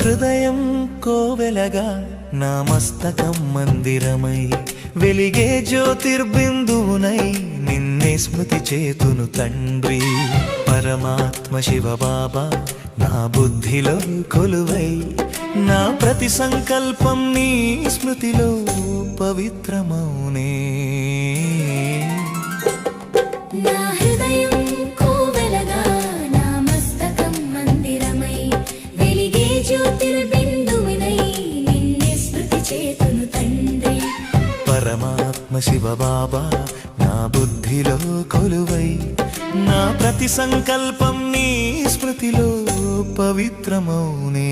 హృదయం కోవెలగా నా మస్తకం మందిరమై వెలిగే జ్యోతిర్బిందువునై నిన్నే స్మృతి చేతును తండ్రి. పరమాత్మ శివ బాబా నా బుద్ధిలో కొలువై నా ప్రతి సంకల్పం నీ స్మృతిలో పవిత్రమౌనే. పరమాత్మ శివ బాబా నా బుద్ధిలో కొలువై నా ప్రతి సంకల్పం నీ స్మృతిలో పవిత్రమౌనే.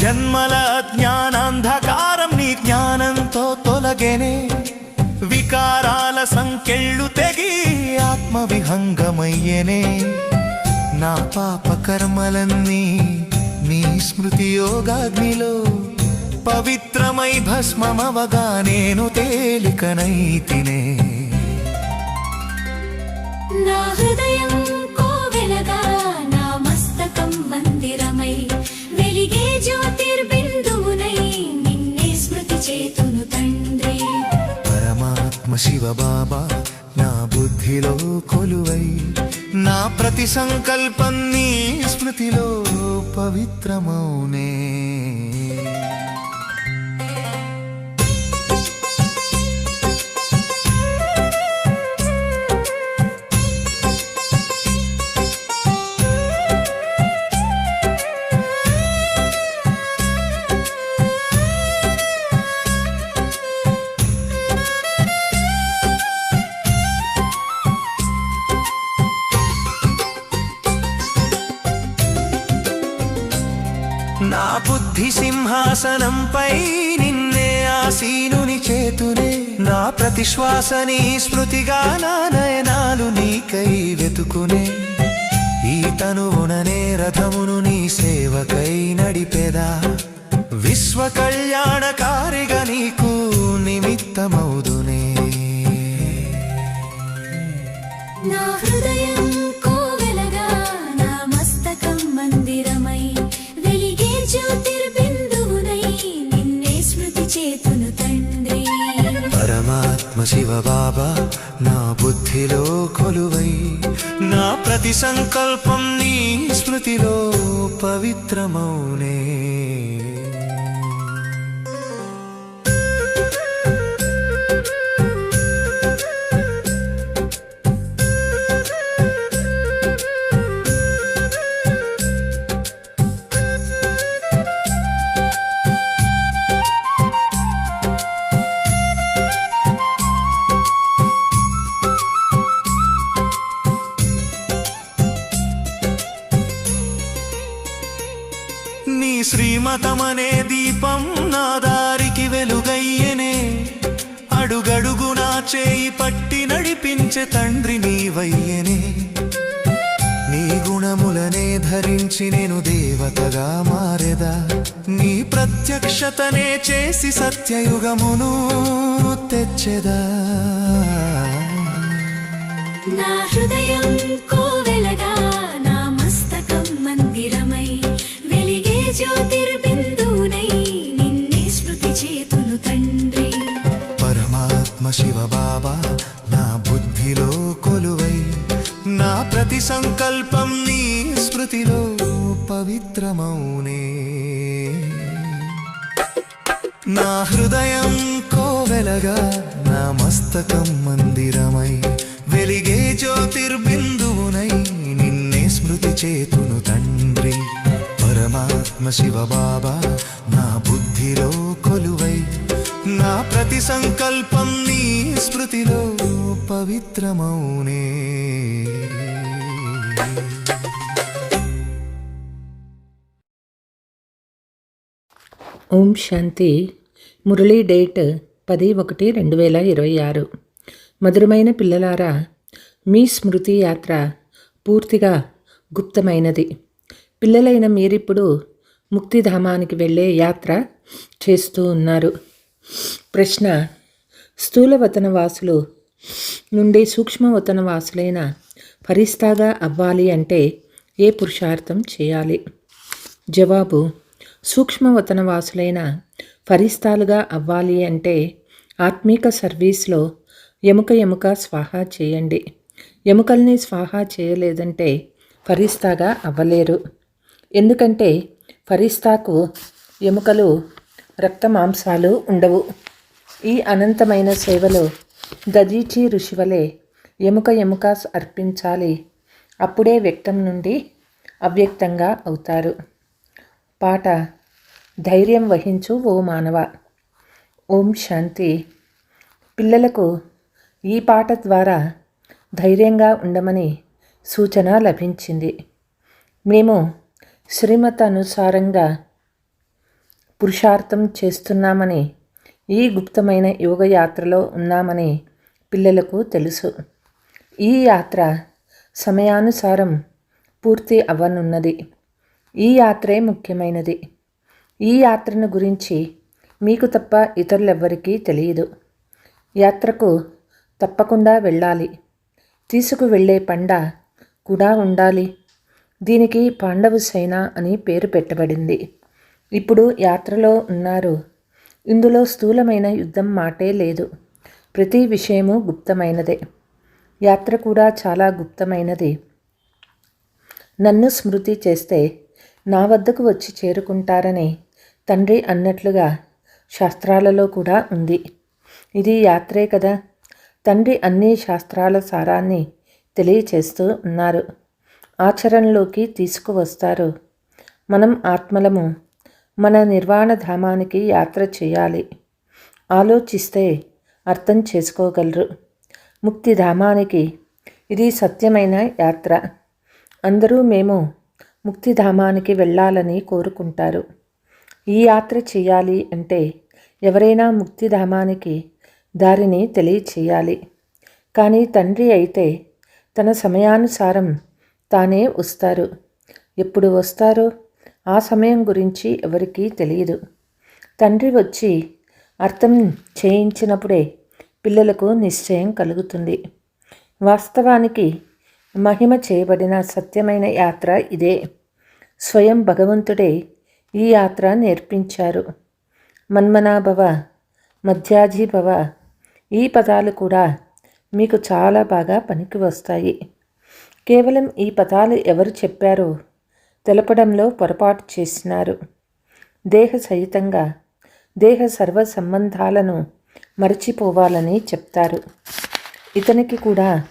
జన్మల జ్ఞాన అంధకారం నీ జ్ఞానంతో తొలగెనే. వికారాల సంకెళ్ళు తెగి ఆత్మ విహంగమయ్యనే నా పాప కర్మలన్నీ నీ స్మృతి యోగాగ్నిలో పవిత్రమై భస్మమవగా నేను తేలికనైతినే. నా హృదయం కోవెలగా నా మస్తకం మందిరమై వెలిగే జ్యోతిర్బిందు పరమాత్మ శివ బాబా నా బుద్ధిలో కొలువై నా ప్రతి సంకల్పం నీ స్మృతిలో పవిత్రమౌనే. సింహాసనంపై నిన్నే ఆసీనుని చేతునే నా ప్రతిశ్వాస నీ స్మృతిగా నా నయనాలు నీకై వెతుకునే. ఈ తనువుననే రథమును నీ సేవకై నడిపెదా. విశ్వ కళ్యాణకారిగా నీకు నిమిత్తమౌదునే పరమాత్మ శివ బాబా నా బుద్ధిలో కొలువై నా ప్రతి సంకల్పం నీ స్మృతిలో పవిత్రమౌనే. శ్రీమతమనే దీపం నా దారికి వెలుగయ్యనే. అడుగడుగు నా చేయి పట్టి నడిపించే తండ్రి నీవయ్యనే. నీ గుణములనే ధరించి నేను దేవతగా మారెదా. నీ ప్రత్యక్షతనే చేసి సత్యయుగమును తెచ్చెదా. నా హృదయం శివ బాబా నా బుద్ధిలో కొలువై నా ప్రతి సంకల్పం నీ స్మృతిలో పవిత్రమౌనే. నా హృదయం కోవెలగా నా మస్తకం మందిరమై వెలిగే జ్యోతిర్బిందువునై నిన్నే స్మృతి చేతును తండ్రి. పరమాత్మ శివ బాబా నా బుద్ధిలో కొలువై నా ప్రతి సంకల్పం స్మృతిలో పవిత్రమౌనే. ఓం శాంతి. మురళీ డేట్ పది ఒకటి రెండు వేల ఇరవై ఆరు. మధురమైన పిల్లలారా మీ స్మృతి యాత్ర పూర్తిగా గుప్తమైనది. పిల్లలైన మీరిప్పుడు ముక్తిధామానికి వెళ్ళే యాత్ర చేస్తూ ఉన్నారు. ప్రశ్న స్థూలవతన వాసులు నుండి సూక్ష్మవతన వాసులైన ఫరిస్తాగా అవ్వాలి అంటే ఏ పురుషార్థం చేయాలి? జవాబు సూక్ష్మవతన వాసులైన ఫరిస్తాలుగా అవ్వాలి అంటే ఆత్మీక సర్వీస్లో ఎముక ఎముక స్వాహా చేయండి. ఎముకల్ని స్వాహా చేయలేదంటే ఫరిస్తాగా అవ్వలేరు. ఎందుకంటే ఫరిస్తాకు ఎముకలు రక్త మాంసాలు ఉండవు. ఈ అనంతమైన సేవలో దదీచి ఋషివలే ఎముక ఎముక అర్పించాలి. అప్పుడే వ్యక్తం నుండి అవ్యక్తంగా అవుతారు. పాట ధైర్యం వహించు ఓ మానవ. ఓం శాంతి. పిల్లలకు ఈ పాట ద్వారా ధైర్యంగా ఉండమని సూచన లభించింది. మేము శ్రీమత అనుసారంగా పురుషార్థం చేస్తున్నామని ఈ గుప్తమైన యోగ యాత్రలో ఉన్నామని పిల్లలకు తెలుసు. ఈ యాత్ర సమయానుసారం పూర్తి అవ్వనున్నది. ఈ యాత్రే ముఖ్యమైనది. ఈ యాత్రను గురించి మీకు తప్ప ఇతరులెవ్వరికీ తెలియదు. యాత్రకు తప్పకుండా వెళ్ళాలి. తీసుకువెళ్ళే పండ కూడా ఉండాలి. దీనికి పాండవ సేన అని పేరు పెట్టబడింది. ఇప్పుడు యాత్రలో ఉన్నారు ఇందులో స్థూలమైన యుద్ధం మాటే లేదు. ప్రతి విషయము గుప్తమైనదే. యాత్ర కూడా చాలా గుప్తమైనది. నన్ను స్మృతి చేస్తే నా వద్దకు వచ్చి చేరుకుంటారని తండ్రి అన్నట్లుగా శాస్త్రాలలో కూడా ఉంది. ఇది యాత్రే కదా. తండ్రి అన్ని శాస్త్రాల సారాన్ని తెలియచేస్తూ ఉన్నారు. ఆచరణలోకి తీసుకువస్తారు. మనం ఆత్మలము మన నిర్వాణ ధామానికి యాత్ర చేయాలి. ఆలోచిస్తే అర్థం చేసుకోగలరు. ముక్తి ధామానికి ఇది సత్యమైన యాత్ర. అందరూ మేము ముక్తిధామానికి వెళ్ళాలని కోరుకుంటారు. ఈ యాత్ర చేయాలి అంటే ఎవరైనా ముక్తిధామానికి దారిని తెలియచేయాలి. కానీ తండ్రి అయితే తన సమయానుసారం తానే వస్తారు. ఎప్పుడు వస్తారో ఆ సమయం గురించి ఎవరికీ తెలియదు. తండ్రి వచ్చి అర్థం చేయించినప్పుడే పిల్లలకు నిశ్చయం కలుగుతుంది. వాస్తవానికి మహిమ చేయబడిన సత్యమైన యాత్ర ఇదే. స్వయం భగవంతుడే ఈ యాత్ర నేర్పించారు. మన్మనాభవ మధ్యాజీభవ ఈ పదాలు కూడా మీకు చాలా బాగా పనికి వస్తాయి. కేవలం ఈ పదాలు ఎవరు చెప్పారో తెలపడంలో పొరపాటు చేసినారు. దేహ సహితంగా దేహ సర్వ సంబంధాలను మరచిపోవాలని చెప్తారు. ఇతనికి కూడా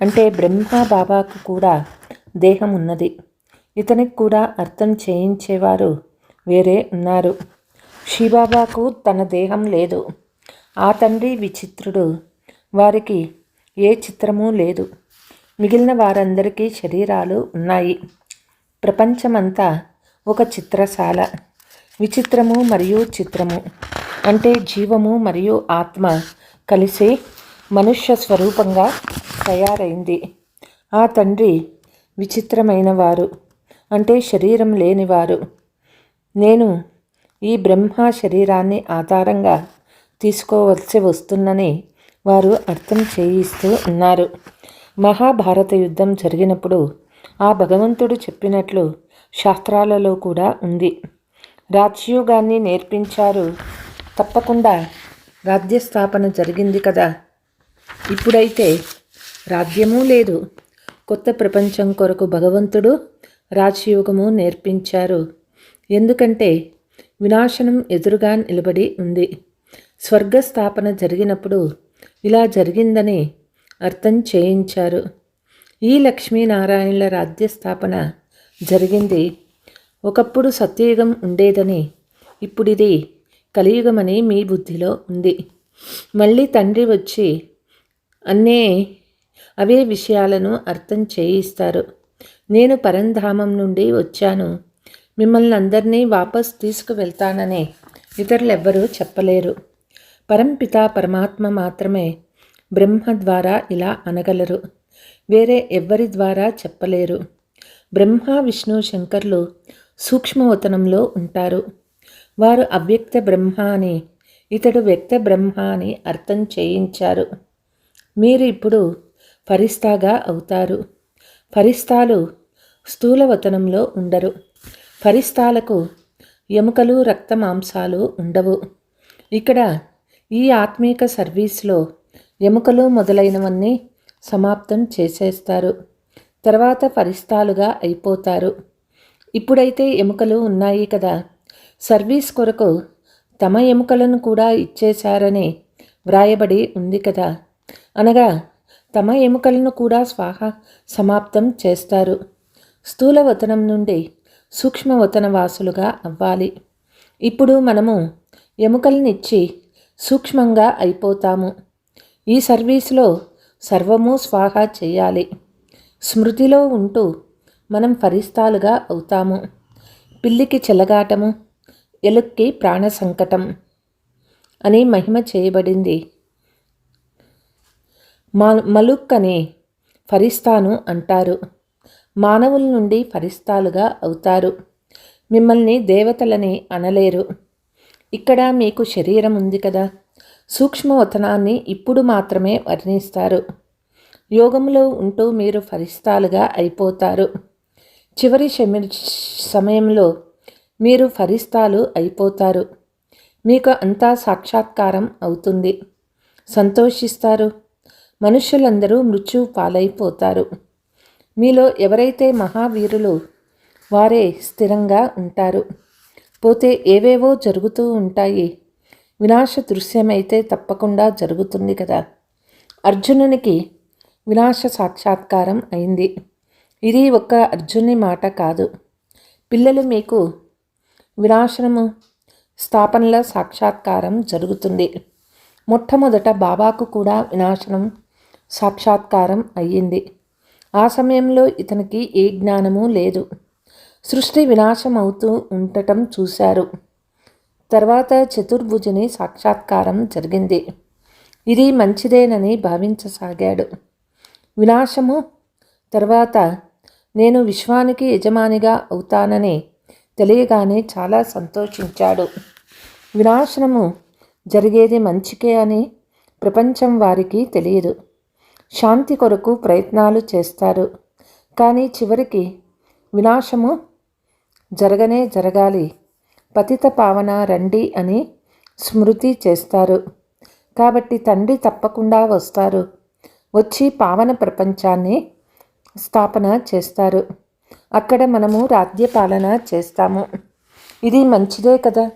అంటే బ్రహ్మ బాబాకు కూడా దేహం ఉన్నది. ఇతనికి కూడా అర్థం చేయించేవారు వేరే ఉన్నారు. శివబాబాకు తన దేహం లేదు. ఆ తండ్రి విచిత్రుడు. వారికి ఏ చిత్రమూ లేదు. మిగిలిన వారందరికీ శరీరాలు ఉన్నాయి. ప్రపంచమంతా ఒక చిత్రశాల. విచిత్రము మరియు చిత్రము అంటే జీవము మరియు ఆత్మ కలిసి మనుష్య స్వరూపంగా తయారైంది. ఆ తండ్రి విచిత్రమైన వారు అంటే శరీరం లేనివారు. నేను ఈ బ్రహ్మ శరీరాన్ని ఆధారంగా తీసుకోవలసి వస్తుందని వారు అర్థం చేయిస్తూ ఉన్నారు. మహాభారత యుద్ధం జరిగినప్పుడు ఆ భగవంతుడు చెప్పినట్లు శాస్త్రాలలో కూడా ఉంది. రాజ్యోగాన్ని నేర్పించారు. తప్పకుండా రాజ్యస్థాపన జరిగింది కదా. ఇప్పుడైతే రాజ్యమూ లేదు. కొత్త ప్రపంచం కొరకు భగవంతుడు రాజయోగము నేర్పించారు. ఎందుకంటే వినాశనం ఎదురుగా నిలబడి ఉంది. స్వర్గస్థాపన జరిగినప్పుడు ఇలా జరిగిందని అర్థం చేయించారు. ఈ లక్ష్మీనారాయణుల రాజ్యస్థాపన జరిగింది. ఒకప్పుడు సత్యయుగం ఉండేదని ఇప్పుడిది కలియుగమని మీ బుద్ధిలో ఉంది. మళ్ళీ తండ్రి వచ్చి అన్నే అవే విషయాలను అర్థం చేయిస్తారు. నేను పరంధామం నుండి వచ్చాను. మిమ్మల్ని అందరినీ వాపస్ తీసుకువెళ్తానని ఇతరులెవ్వరూ చెప్పలేరు. పరంపిత పరమాత్మ మాత్రమే బ్రహ్మ ద్వారా ఇలా అనగలరు. వేరే ఎవ్వరి ద్వారా చెప్పలేరు. బ్రహ్మ విష్ణు శంకర్లు సూక్ష్మవతనంలో ఉంటారు. వారు అవ్యక్త బ్రహ్మ అని ఇతడు వ్యక్త బ్రహ్మ అని అర్థం చేయించారు. మీరు ఇప్పుడు ఫరిస్తాగా అవుతారు. ఫరిస్తాలు స్థూలవతనంలో ఉండరు. ఫరిస్తాలకు ఎముకలు రక్త మాంసాలు ఉండవు. ఇక్కడ ఈ ఆత్మీక సర్వీస్లో ఎముకలు మొదలైనవన్నీ సమాప్తం చేసేస్తారు. తర్వాత ఫరిస్తాలుగా అయిపోతారు. ఇప్పుడైతే ఎముకలు ఉన్నాయి కదా. సర్వీస్ కొరకు తమ ఎముకలను కూడా ఇచ్చేశారని వ్రాయబడి ఉంది కదా. అనగా తమ ఎముకలను కూడా స్వాహ సమాప్తం చేస్తారు. స్థూల వతనం నుండి సూక్ష్మ వతన వాసులుగా అవ్వాలి. ఇప్పుడు మనము ఎముకలనిచ్చి సూక్ష్మంగా అయిపోతాము. ఈ సర్వీస్లో సర్వము స్వాహ చేయాలి. స్మృతిలో ఉంటూ మనం ఫరిస్తాలుగా అవుతాము. పిల్లికి చెలగాటము ఎలుక్కి ప్రాణ సంకటం అని మహిమ చేయబడింది. మా మలుక్ అని ఫరిస్తాను అంటారు. మానవుల నుండి ఫరిస్తాలుగా అవుతారు. మిమ్మల్ని దేవతలని అనలేరు. ఇక్కడ మీకు శరీరం ఉంది కదా. సూక్ష్మవతనాన్ని ఇప్పుడు మాత్రమే వర్ణిస్తారు. యోగంలో ఉంటూ మీరు ఫరిస్తాలుగా అయిపోతారు. చివరి శమి సమయంలో మీరు ఫరిస్తాలు అయిపోతారు. మీకు అంతా సాక్షాత్కారం అవుతుంది. సంతోషిస్తారు. మనుషులందరూ మృత్యు పాలైపోతారు. మీలో ఎవరైతే మహావీరులు వారే స్థిరంగా ఉంటారు. పోతే ఏవేవో జరుగుతూ ఉంటాయి. వినాశ దృశ్యమైతే తప్పకుండా జరుగుతుంది కదా. అర్జునునికి వినాశ సాక్షాత్కారం అయింది. ఇది ఒక్క అర్జుని మాట కాదు. పిల్లలు మీకు వినాశనము స్థాపనల సాక్షాత్కారం జరుగుతుంది. మొట్టమొదట బాబాకు కూడా వినాశనం సాక్షాత్కారం అయ్యింది. ఆ సమయంలో ఇతనికి ఏ జ్ఞానము లేదు. సృష్టి వినాశం అవుతూ ఉండటం చూశారు. తర్వాత చతుర్భుజుని సాక్షాత్కారం జరిగింది. ఇది మంచిదేనని భావించసాగాడు. వినాశము తర్వాత నేను విశ్వానికి యజమానిగా అవుతానని తెలియగానే చాలా సంతోషించాడు. వినాశనము జరిగేది మంచికే అని ప్రపంచం వారికి తెలియదు. శాంతి కొరకు ప్రయత్నాలు చేస్తారు. కానీ చివరికి వినాశము జరగనే జరగాలి. పతిత పావన రండి అని స్మృతి చేస్తారు. కాబట్టి తండ్రి తప్పకుండా వస్తారు. వచ్చి పావన ప్రపంచాన్ని స్థాపన చేస్తారు. అక్కడ మనము రాజ్యపాలన చేస్తాము. ఇది మంచిదే కదా?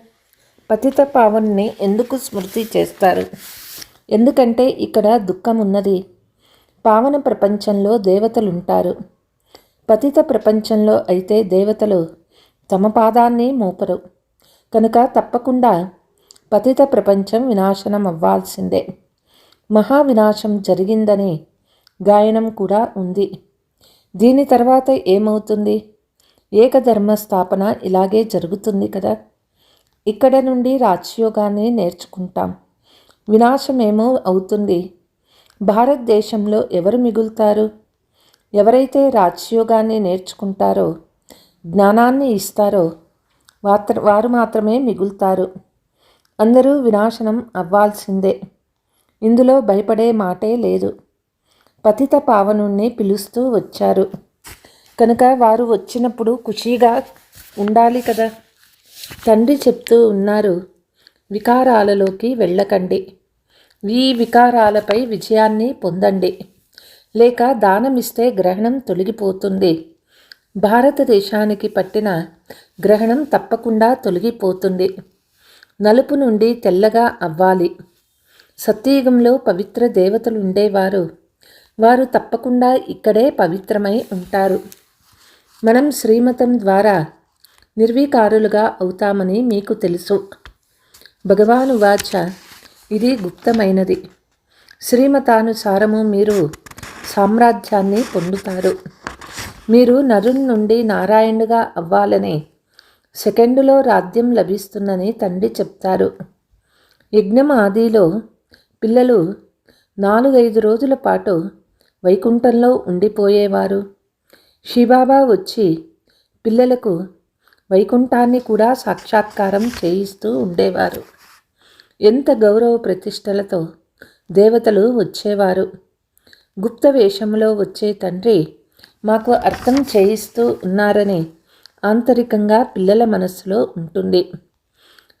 పతిత పావన్ని ఎందుకు స్మృతి చేస్తారు? ఎందుకంటే ఇక్కడ దుఃఖం ఉన్నది. పావన ప్రపంచంలో దేవతలుంటారు. పతిత ప్రపంచంలో అయితే దేవతలు తమ పాదాన్ని మోపరు. కనుక తప్పకుండా పతిత ప్రపంచం వినాశనం అవ్వాల్సిందే మహా వినాశం జరిగిందని గాయనం కూడా ఉంది. దీని తర్వాత ఏమవుతుంది? ఏకధర్మ స్థాపన ఇలాగే జరుగుతుంది కదా. ఇక్కడ నుండి రాజ్యోగాన్ని నేర్చుకుంటాం. వినాశమేమో అవుతుంది. భారతదేశంలో ఎవరు మిగులుతారు? ఎవరైతే రాజ్యోగాన్ని నేర్చుకుంటారో జ్ఞానాన్ని ఇస్తారో వాత్ర వారు మాత్రమే మిగులుతారు. అందరూ వినాశనం అవ్వాల్సిందే. ఇందులో భయపడే మాటే లేదు. పతిత పావనుణ్ణి పిలుస్తూ వచ్చారు. కనుక వారు వచ్చినప్పుడు ఖుషీగా ఉండాలి కదా? తండ్రి చెప్తూ ఉన్నారు వికారాలలోకి వెళ్ళకండి. ఈ వికారాలపై విజయాన్ని పొందండి. లేక దానమిస్తే గ్రహణం తొలగిపోతుంది. భారతదేశానికి పట్టిన గ్రహణం తప్పకుండా తొలగిపోతుంది. నలుపు నుండి తెల్లగా అవ్వాలి. సత్యయుగంలో పవిత్ర దేవతలు ఉండేవారు వారు తప్పకుండా ఇక్కడే పవిత్రమై ఉంటారు. మనం శ్రీమతం ద్వారా నిర్వీకారులుగా అవుతామని మీకు తెలుసు. భగవాను వాచ. ఇది గుప్తమైనది. శ్రీమతానుసారము మీరు సామ్రాజ్యాన్ని పొందుతారు. మీరు నరుని నుండి నారాయణుగా అవ్వాలని సెకండులో రాజ్యం లభిస్తుందని తండ్రి చెప్తారు. యజ్ఞం ఆదిలో పిల్లలు నాలుగైదు రోజుల పాటు వైకుంఠంలో ఉండిపోయేవారు. శివబాబా వచ్చి పిల్లలకు వైకుంఠాన్ని కూడా సాక్షాత్కారం చేయిస్తూ ఉండేవారు. ఎంత గౌరవ ప్రతిష్టలతో దేవతలు వచ్చేవారు. గుప్త వేషంలో వచ్చే తండ్రి మాకు అర్థం చేయిస్తూ ఉన్నారని ఆంతరికంగా పిల్లల మనస్సులో ఉంటుంది.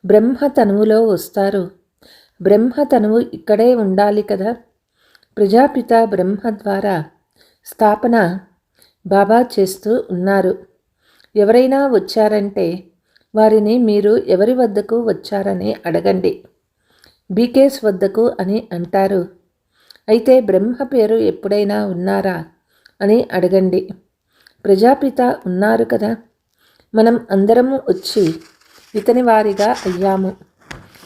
బ్రహ్మతనువులో వస్తారు. బ్రహ్మతనువు ఇక్కడే ఉండాలి కదా? ప్రజాపిత బ్రహ్మ ద్వారా స్థాపన బాబా చేస్తూ ఉన్నారు. ఎవరైనా వచ్చారంటే వారిని మీరు ఎవరి వద్దకు వచ్చారని అడగండి. బీకేస్ వద్దకు అని అంటారు. అయితే బ్రహ్మ పేరు ఎప్పుడైనా ఉన్నారా? అని అడగండి. ప్రజాపిత ఉన్నారు కదా. మనం అందరము వచ్చి ఇతని వారిగా అయ్యాము.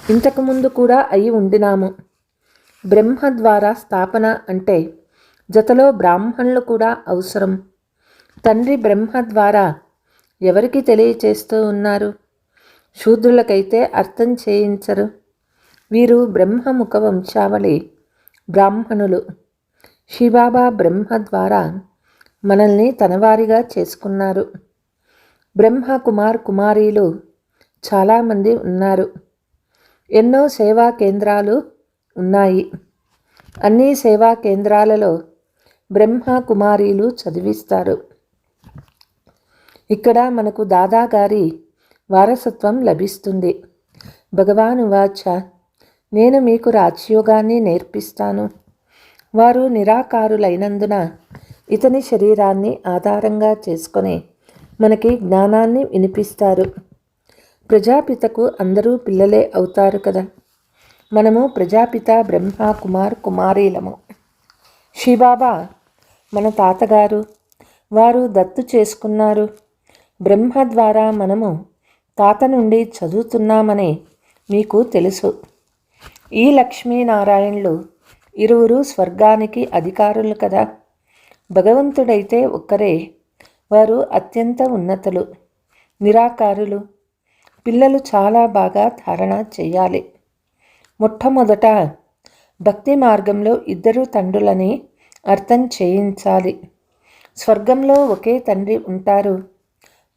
ఇంతకుముందు కూడా అయి ఉండినాము. బ్రహ్మ ద్వారా స్థాపన అంటే జతలో బ్రాహ్మణులు కూడా అవసరం. తండ్రి బ్రహ్మ ద్వారా ఎవరికి తెలియచేస్తూ ఉన్నారు? శూద్రులకైతే అర్థం చేయించరు. వీరు బ్రహ్మముఖ వంశావళి బ్రాహ్మణులు. శివాబా బ్రహ్మ ద్వారా మనల్ని తనవారిగా చేసుకున్నారు. బ్రహ్మ కుమార్ కుమారీలు చాలామంది ఉన్నారు. ఎన్నో సేవా కేంద్రాలు ఉన్నాయి. అన్ని సేవా కేంద్రాలలో బ్రహ్మ కుమారీలు చదివిస్తారు. ఇక్కడ మనకు దాదా గారి వారసత్వం లభిస్తుంది. భగవాను వాచ నేను మీకు రాజ్యోగాన్ని నేర్పిస్తాను. వారు నిరాకారులైనందున ఇతని శరీరాన్ని ఆధారంగా చేసుకొని మనకి జ్ఞానాన్ని వినిపిస్తారు. ప్రజాపితకు అందరూ పిల్లలే అవుతారు కదా. మనము ప్రజాపిత బ్రహ్మ కుమార్ కుమారీలము. శివబాబా మన తాతగారు వారు దత్తు చేసుకున్నారు. బ్రహ్మ ద్వారా మనము తాత నుండి చదువుతున్నామని మీకు తెలుసు. ఈ లక్ష్మీనారాయణలు ఇరువురు స్వర్గానికి అధికారులు కదా. భగవంతుడైతే ఒక్కరే. వారు అత్యంత ఉన్నతులు నిరాకారులు. పిల్లలు చాలా బాగా ధారణ చేయాలి. మొట్టమొదట భక్తి మార్గంలో ఇద్దరు తండ్రులని అర్థం చేయించాలి. స్వర్గంలో ఒకే తండ్రి ఉంటారు.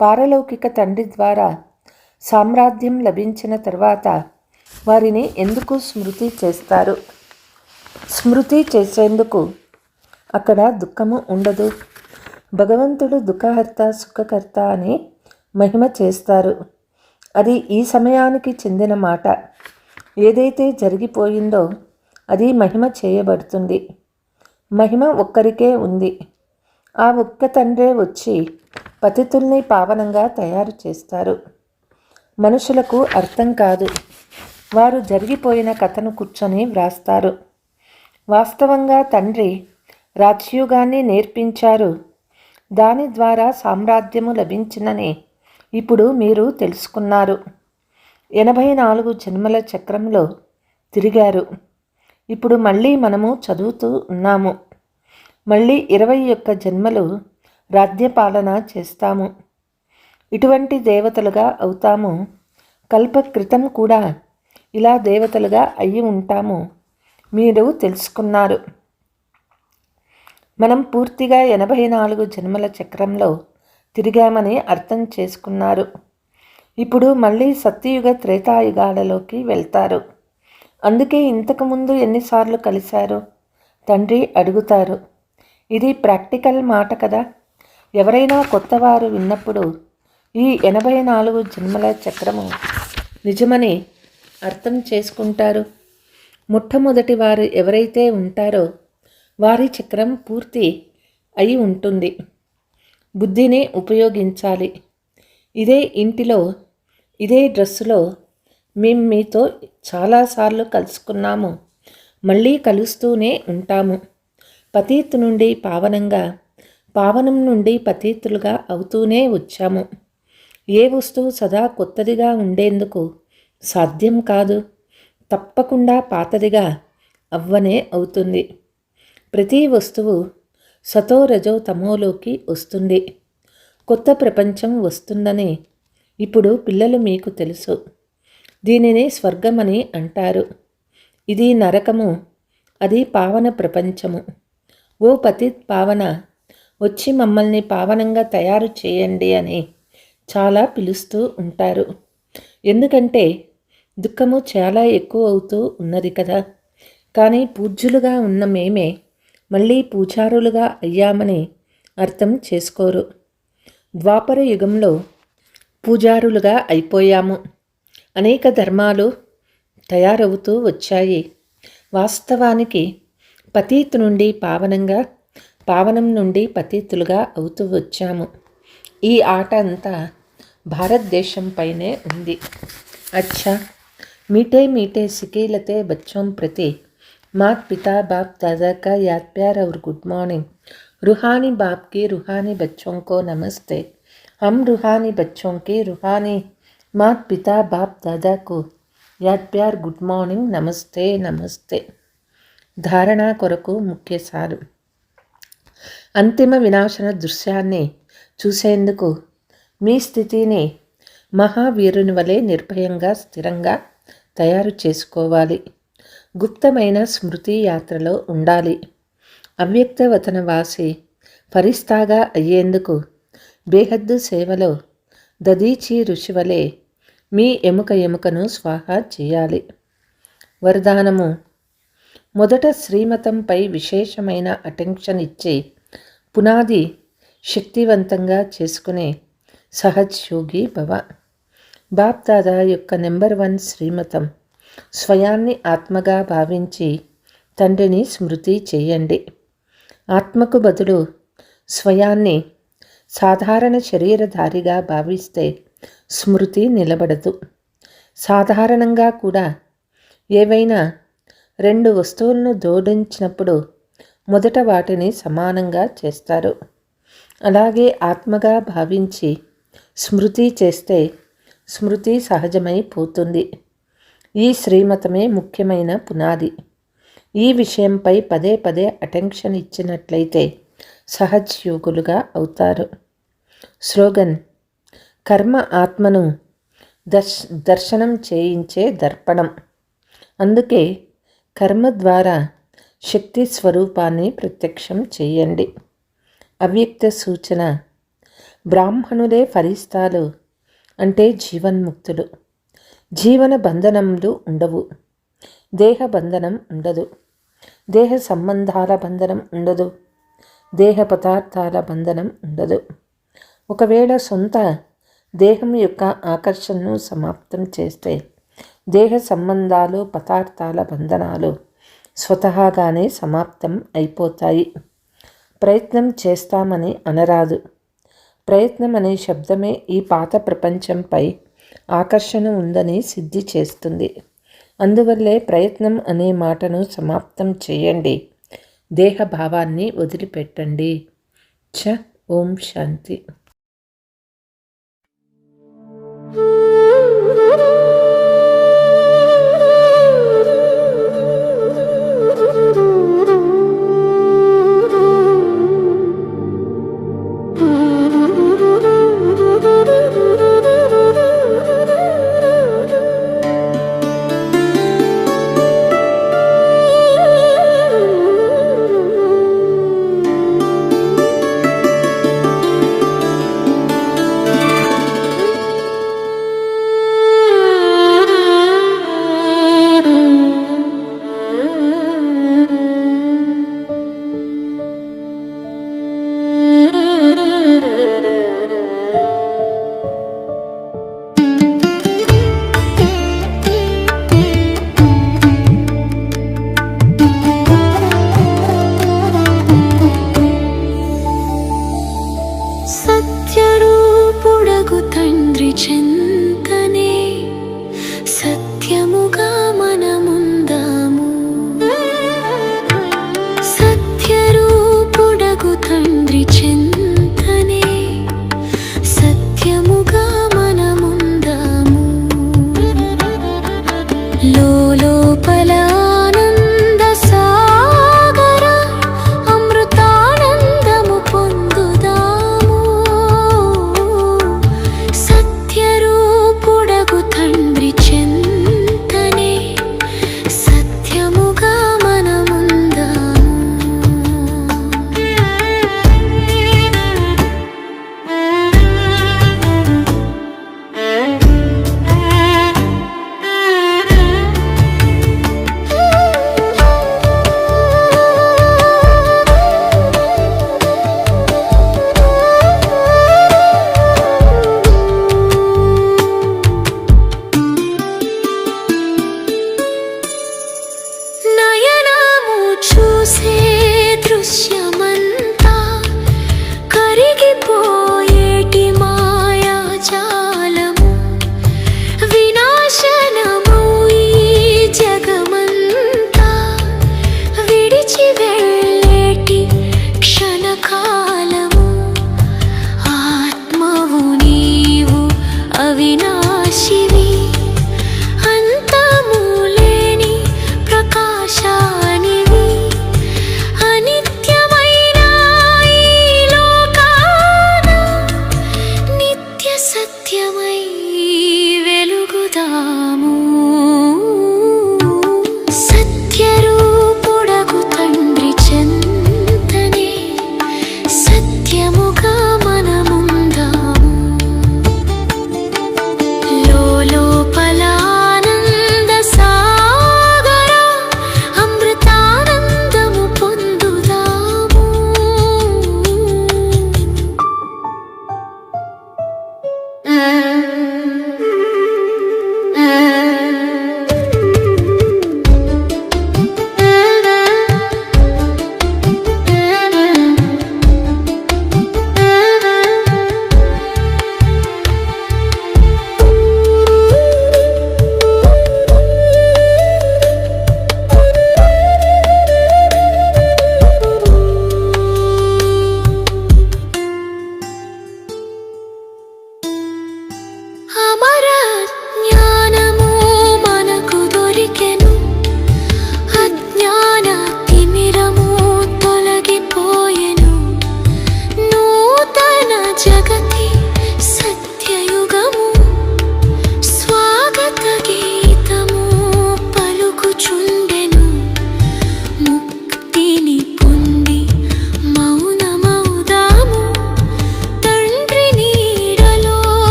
పారలౌకిక తండ్రి ద్వారా సామ్రాజ్యం లభించిన తర్వాత వారిని ఎందుకు స్మృతి చేస్తారు? స్మృతి చేసేందుకు అక్కడ దుఃఖము ఉండదు. భగవంతుడు దుఃఖహర్త సుఖకర్త అని మహిమ చేస్తారు. అది ఈ సమయానికి చెందిన మాట. ఏదైతే జరిగిపోయిందో అది మహిమ చేయబడుతుంది. మహిమ ఒక్కరికే ఉంది. ఆ ఒక్క తండ్రే వచ్చి పతితుల్ని పావనంగా తయారు చేస్తారు. మనుషులకు అర్థం కాదు. వారు జరిగిపోయిన కథను కూర్చొని వ్రాస్తారు. వాస్తవంగా తండ్రి రాజ్యోగాన్ని నేర్పించారు. దాని ద్వారా సామ్రాజ్యము లభించినని ఇప్పుడు మీరు తెలుసుకున్నారు. ఎనభై నాలుగు జన్మల చక్రంలో తిరిగారు. ఇప్పుడు మళ్ళీ మనము చదువుతూ ఉన్నాము. మళ్ళీ ఇరవై ఒక్క జన్మలు రాజ్యపాలన చేస్తాము. ఇటువంటి దేవతలుగా అవుతాము. కల్ప క్రితం కూడా ఇలా దేవతలుగా అయ్యి ఉంటాము. మీరు తెలుసుకున్నారు. మనం పూర్తిగా ఎనభై నాలుగు జన్మల చక్రంలో తిరిగామని అర్థం చేసుకున్నారు. ఇప్పుడు మళ్ళీ సత్యయుగ త్రేతాయుగాలలోకి వెళ్తారు. అందుకే ఇంతకుముందు ఎన్నిసార్లు కలిశారు? తండ్రి అడుగుతారు. ఇది ప్రాక్టికల్ మాట కదా? ఎవరైనా కొత్తవారు విన్నప్పుడు ఈ ఎనభై నాలుగు జన్మల చక్రము నిజమని అర్థం చేసుకుంటారు. మొట్టమొదటి వారు ఎవరైతే ఉంటారో వారి చక్రం పూర్తి అయి ఉంటుంది. బుద్ధిని ఉపయోగించాలి. ఇదే ఇంటిలో ఇదే డ్రెస్సులో మేము మీతో చాలాసార్లు కలుసుకున్నాము. మళ్ళీ కలుస్తూనే ఉంటాము. పతీత్ నుండి పావనంగా పావనం నుండి పతీతులుగా అవుతూనే వచ్చాము. ఏ వస్తువు సదా కొత్తదిగా ఉండేందుకు సాధ్యం కాదు. తప్పకుండా పాతదిగా అవ్వనే అవుతుంది. ప్రతి వస్తువు సతో రజో తమోలోకి వస్తుంది. కొత్త ప్రపంచం వస్తుందని ఇప్పుడు పిల్లలు మీకు తెలుసు. దీనిని స్వర్గమని అంటారు. ఇది నరకము అది పావన ప్రపంచము. ఓ పతి పావన వచ్చి మమ్మల్ని పావనంగా తయారు చేయండి అని చాలా పిలుస్తూ ఉంటారు. ఎందుకంటే దుఃఖము చాలా ఎక్కువ అవుతూ ఉన్నది కదా. కానీ పూజ్యులుగా ఉన్న మేమే మళ్ళీ పూజారులుగా అయ్యామని అర్థం చేసుకోరు. ద్వాపర యుగంలో పూజారులుగా అయిపోయాము. అనేక ధర్మాలు తయారవుతూ వచ్చాయి. వాస్తవానికి పతీతు నుండి పావనంగా పావనం నుండి పతీతులుగా అవుతూ వచ్చాము. ఈ ఆట అంతా భారతదేశం పైనే ఉంది. అచ్చా! मीठे मीठे सिकेलते बच्चों प्रति मात पिता बाप दादा का याद प्यार और गुड मॉर्निंग रूहानी बाप के रूहानी बच्चों को नमस्ते हम रूहानी बच्चों के रूहानी मात पिता बाप दादा को యాద్ ప్యార్ గుడ్ మార్నింగ్ నమస్తే నమస్తే ధారణ కొరకు ముఖ్య సారు అంతిమ వినాశన దృశ్యాన్ని చూసేందుకు మీ స్థితిని మహావీరుని వలె నిర్భయంగా స్థిరంగా తయారు చేసుకోవాలి. గుప్తమైన స్మృతి యాత్రలో ఉండాలి. అవ్యక్త వతన వాసి ఫరిస్తాగా అయ్యేందుకు బేహద్దు సేవలో దదీచి ఋషివలే మీ ఎముక ఎముకను స్వాహ చేయాలి. వరదానము. మొదట శ్రీమతంపై విశేషమైన అటెన్షన్ ఇచ్చి పునాది శక్తివంతంగా చేసుకునే సహజ్ యోగి భవ. బాప్దాదా యొక్క నెంబర్ వన్ శ్రీమతం. స్వయాన్ని ఆత్మగా భావించి తండ్రిని స్మృతి చేయండి. ఆత్మకు బదులు స్వయాన్ని సాధారణ శరీరధారిగా భావిస్తే స్మృతి నిలబడదు. సాధారణంగా కూడా ఏవైనా రెండు వస్తువులను జోడించినప్పుడు మొదట వాటిని సమానంగా చేస్తారు. అలాగే ఆత్మగా భావించి స్మృతి చేస్తే స్మృతి సహజమైపోతుంది ఈ శ్రీమతమే ముఖ్యమైన పునాది. ఈ విషయంపై పదే పదే అటెన్షన్ ఇచ్చినట్లయితే సహజ యోగులుగా అవుతారు. స్లోగన్ కర్మ ఆత్మను దర్శ దర్శనం చేయించే దర్పణం. అందుకే కర్మ ద్వారా శక్తి స్వరూపాన్ని ప్రత్యక్షం చేయండి. అవ్యక్త సూచన బ్రాహ్మణులే ఫలిస్తాలు అంటే జీవన్ముక్తులు జీవన బంధనములు ఉండవు. దేహ బంధనం ఉండదు. దేహ సంబంధాల బంధనం ఉండదు. దేహ పదార్థాల బంధనం ఉండదు. ఒకవేళ సొంత దేహం యొక్క ఆకర్షణను సమాప్తం చేస్తే దేహ సంబంధాలు పదార్థాల బంధనాలు స్వతహాగానే సమాప్తం అయిపోతాయి. ప్రయత్నం చేస్తామని అనరాదు. ప్రయత్నం అనే శబ్దమే ఈ పాత ప్రపంచంపై ఆకర్షణ ఉందని సిద్ధి చేస్తుంది. అందువల్లే ప్రయత్నం అనే మాటను సమాప్తం చేయండి. దేహభావాన్ని వదిలిపెట్టండి. చ ఓం శాంతి.